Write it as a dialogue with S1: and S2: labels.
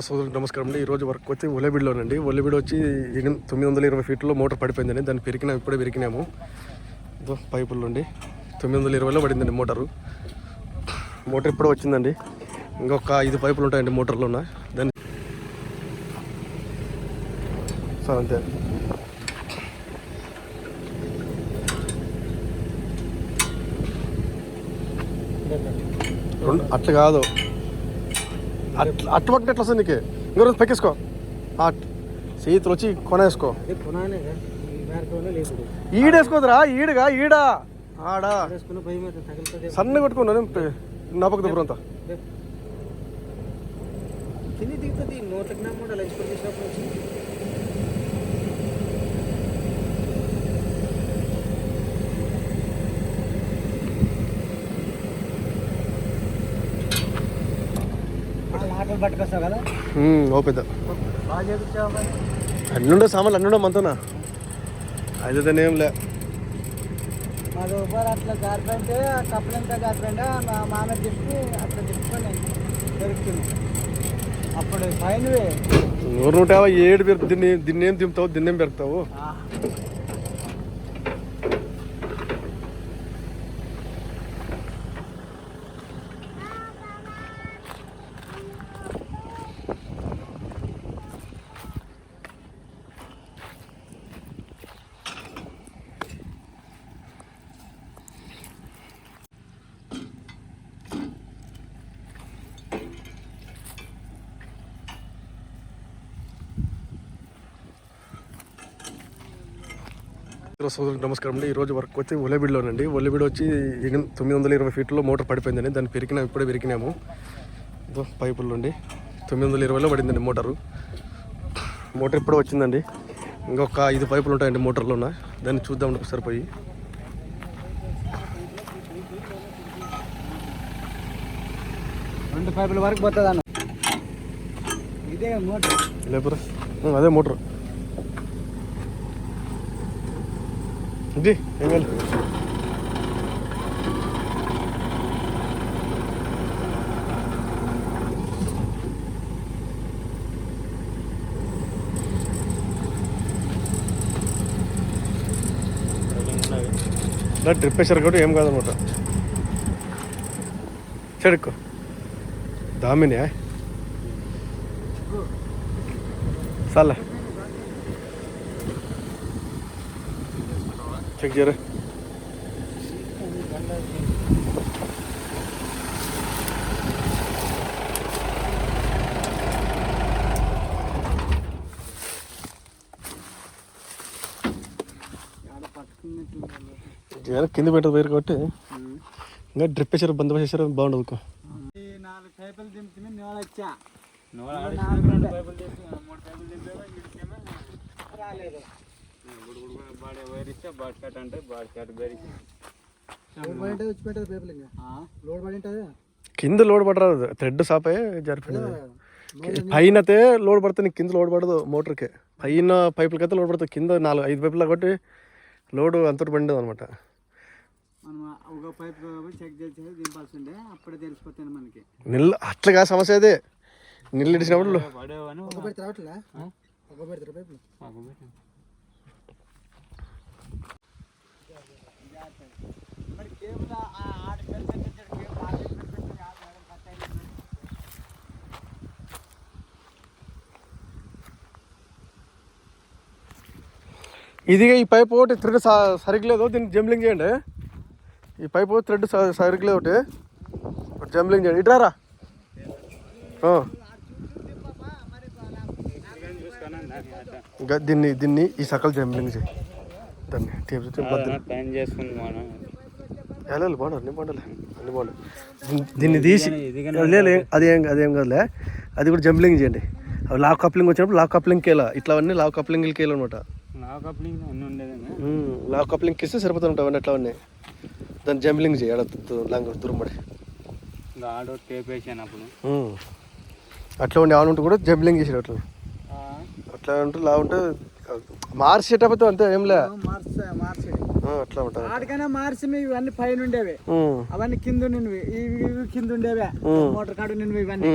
S1: సోదరులకు నమస్కారం అండి. ఈ రోజు వర్క్ వచ్చి ఒలిబిడ్లోనండి. ఒలిబిడ్ వచ్చి తొమ్మిది వందల ఇరవై ఫీట్లో మోటార్ పడిపోయిందండి. దాన్ని పెరికినాము ఇప్పుడే పెరికినాము. ఇదో పైపులు ఉండి తొమ్మిది వందల ఇరవైలో పడిందండి మోటారు. మోటార్ ఇప్పుడే వచ్చిందండి. ఇంకొక ఐదు పైపులు ఉంటాయండి మోటార్లో ఉన్న. దాన్ని సార్ అంతే. రెండు అట్లా కాదు. అట్లా ఎట్లా వస్తుంది నీకు? ఇంకో రోజు పెక్కేసుకో చేతులు వచ్చి కొనేసుకో. ఈడేసుకోదురా ఈడుగా ఈడా. ఆడా. సన్న కొట్టుకున్నాను నపక దుబ్బరంతా
S2: కింది దిగుతుంది నోట్లకి నా మూట ఎక్స్పోర్ట్ చేసినప్పుడు పట్టుకొస్తావు కదా?
S1: ఓ పెద్ద. అన్నుండే సామాన్లు అన్నుండే మనతోనా అయితే ఏం లే.
S2: మాది ఒకసారి అట్లా గారిపోయింటే ఆ కప్పలంతా గారిపోయింటే మా మామ చెప్పి అట్లా తిప్పుకొని దొరుకుతుంది అప్పుడు పైనవే
S1: నూరు నూట యాభై ఏడు పెరుగు దీన్ని దీన్ని ఏం తింపుతావు దీన్ని పెరుగుతావు? సోదరులకు నమస్కారం అండి ఈ రోజు వర్క్ వచ్చి ఒలిబిడ్లోనండి. ఒలిబిడ్ వచ్చి తొమ్మిది వందల ఇరవై ఫీట్లో మోటార్ పడిపోయిందండి. దాన్ని పెరికినాం ఇప్పుడే పెరికినాము. ఇదో పైపులు ఉండి తొమ్మిది వందల ఇరవైలో పడిందండి మోటారు. మోటార్ ఇప్పుడే వచ్చిందండి. ఇంకొక ఐదు పైపులు ఉంటాయండి మోటార్లో ఉన్న దాన్ని చూద్దాం ఒకసారి పోయి.
S2: రెండు పైపుల వరకు పోతుంది అన్న ఇదే మోటార్.
S1: లేపరా అదే మోటార్. ఇది ఏం కాదు ఇలా డ్రిప్ వేసారు కాబట్టి ఏం కాదనమాట చెడుక్కో దామిని చాలే చెక్ చేయరా కింద పెట్టదు వేరు కాబట్టి ఇంకా డ్రిప్ వేసారు బందోబస్తు చేశారు బాగుండదు
S2: ఈ నాలుగు పైపులు దింపుతుంది నోడ వచ్చా రాలేదు వచ్చి పెట్టదు పైపులు ఇంకా లోడ్ పడి ఉంటుంది
S1: కింద లోడ్ పడరాదు థ్రెడ్ సాపే జరిపోయింది. పైన అయితే లోడ్ పడుతుంది కింద లోడ్ పడదు మోటార్కి. పైన పైపులకైతే లోడ్ పడుతుంది కింద నాలుగు ఐదు పైపులు కాబట్టి లోడ్ అంతటి పండదు అనమాట నిల్ అట్లా సమస్య అదే. నీళ్ళు ఇడిచినప్పుడు
S2: కేబుల్ ఆడ కేబుల్
S1: ఇది ఈ పైప్ ఒకటి థ్రెడ్ సరిగ్గా లేదు దీన్ని జంబ్లింగ్ చేయండి. ఈ పైప్ థ్రెడ్ సరిగ్గా లేదు ఒకటి ఒకటి జంబ్లింగ్ చేయండి. ఇట్రారా దీన్ని దీన్ని ఈ సకల్ జంబ్లింగ్ చేయి. దాన్ని బద్దలు
S3: పని చేసుకుంది మనం
S1: వెళ్ళాలి బాగుండు అన్ని బాగుండాలి అన్ని బాగుండు దీన్ని- తీసి లేదు అది ఏం అదేం కాదులే. అది కూడా జంబ్లింగ్ చేయండి. అవి లాక్ కప్లింగ్ వచ్చినప్పుడు లాక్ కప్లింగ్కి వెళ్ళా ఇట్లా అవన్నీ లాక్ కప్లింగ్కి
S3: కప్లింగ్ అన్నీ ఉండేదేనా
S1: లాక్ కప్లింగ్కి ఇస్తే సరిపోతుంటాయి అవన్నీ అట్లా అవన్నీ. దాన్ని జంబ్లింగ్ చేయి ఆడ లాంగ్ దూరం పడి.
S3: ఇంకా ఆడో టేప్ వేసాను అప్పుడు.
S1: అట్లా ఉండి ఆన్ ఉంటే కూడా జంబ్లింగ్ చేసాడు అట్లా. అట్లా ఉంటే లా ఉంటే మార్చేటప్పుడు అంతే ఏం లే. అట్లా ఉంటుంది
S2: ఆడికైనా మార్చి ఇవన్నీ పైన ఉండేవి. అవన్నీ కింద ఉండేవి ఇవి ఇవి కింద ఉండేవే. మోటార్ కాడ ఉండేవి ఇవన్నీ.